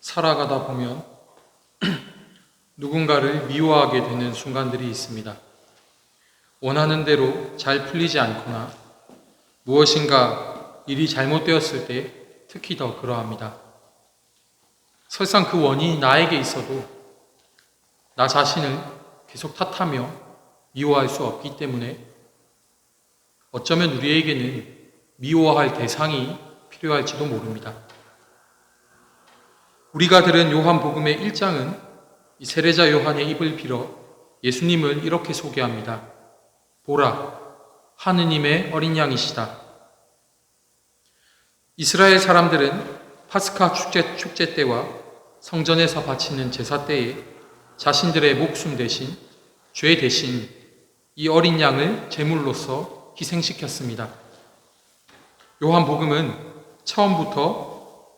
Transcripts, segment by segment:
살아가다 보면 누군가를 미워하게 되는 순간들이 있습니다. 원하는 대로 잘 풀리지 않거나 무엇인가 일이 잘못되었을 때 특히 더 그러합니다. 설상 그 원인이 나에게 있어도 나 자신을 계속 탓하며 미워할 수 없기 때문에 어쩌면 우리에게는 미워할 대상이 필요할지도 모릅니다. 우리가 들은 요한복음의 1장은 이 세례자 요한의 입을 빌어 예수님을 이렇게 소개합니다. 보라, 하느님의 어린 양이시다. 이스라엘 사람들은 파스카 축제, 축제 때와 성전에서 바치는 제사 때에 자신들의 목숨 대신, 죄 대신 이 어린 양을 제물로서 희생시켰습니다. 요한복음은 처음부터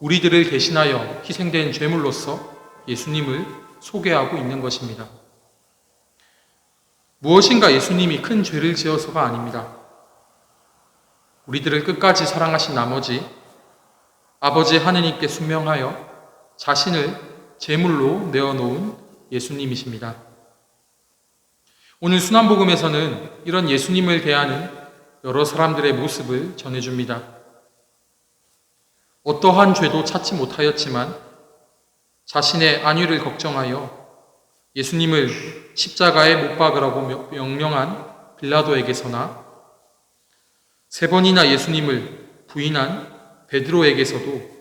우리들을 대신하여 희생된 죄물로서 예수님을 소개하고 있는 것입니다. 무엇인가 예수님이 큰 죄를 지어서가 아닙니다. 우리들을 끝까지 사랑하신 나머지 아버지 하느님께 순명하여 자신을 제물로 내어놓은 예수님이십니다. 오늘 순환복음에서는 이런 예수님을 대하는 여러 사람들의 모습을 전해줍니다. 어떠한 죄도 찾지 못하였지만 자신의 안위를 걱정하여 예수님을 십자가에 못 박으라고 명령한 빌라도에게서나 세 번이나 예수님을 부인한 베드로에게서도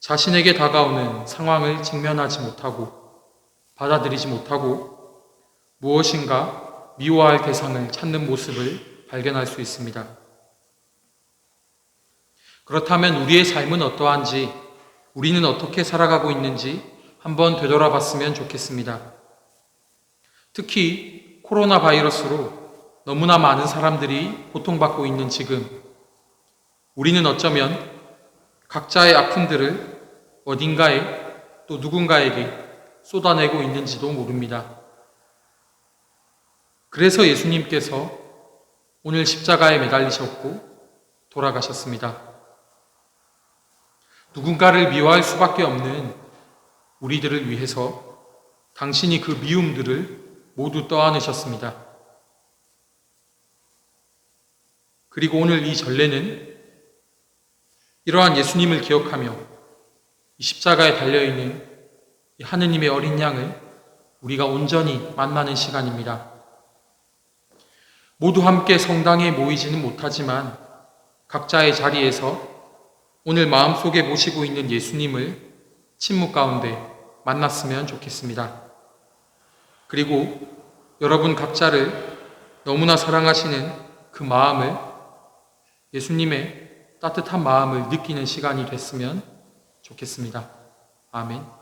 자신에게 다가오는 상황을 직면하지 못하고 받아들이지 못하고 무엇인가 미워할 대상을 찾는 모습을 발견할 수 있습니다. 그렇다면 우리의 삶은 어떠한지, 우리는 어떻게 살아가고 있는지 한번 되돌아 봤으면 좋겠습니다. 특히 코로나 바이러스로 너무나 많은 사람들이 고통받고 있는 지금, 우리는 어쩌면 각자의 아픔들을 어딘가에 또 누군가에게 쏟아내고 있는지도 모릅니다. 그래서 예수님께서 오늘 십자가에 매달리셨고 돌아가셨습니다. 누군가를 미워할 수밖에 없는 우리들을 위해서 당신이 그 미움들을 모두 떠안으셨습니다. 그리고 오늘 이 전례는 이러한 예수님을 기억하며 이 십자가에 달려있는 이 하느님의 어린 양을 우리가 온전히 만나는 시간입니다. 모두 함께 성당에 모이지는 못하지만 각자의 자리에서 오늘 마음속에 모시고 있는 예수님을 침묵 가운데 만났으면 좋겠습니다. 그리고 여러분 각자를 너무나 사랑하시는 그 마음을 예수님의 따뜻한 마음을 느끼는 시간이 됐으면 좋겠습니다. 아멘.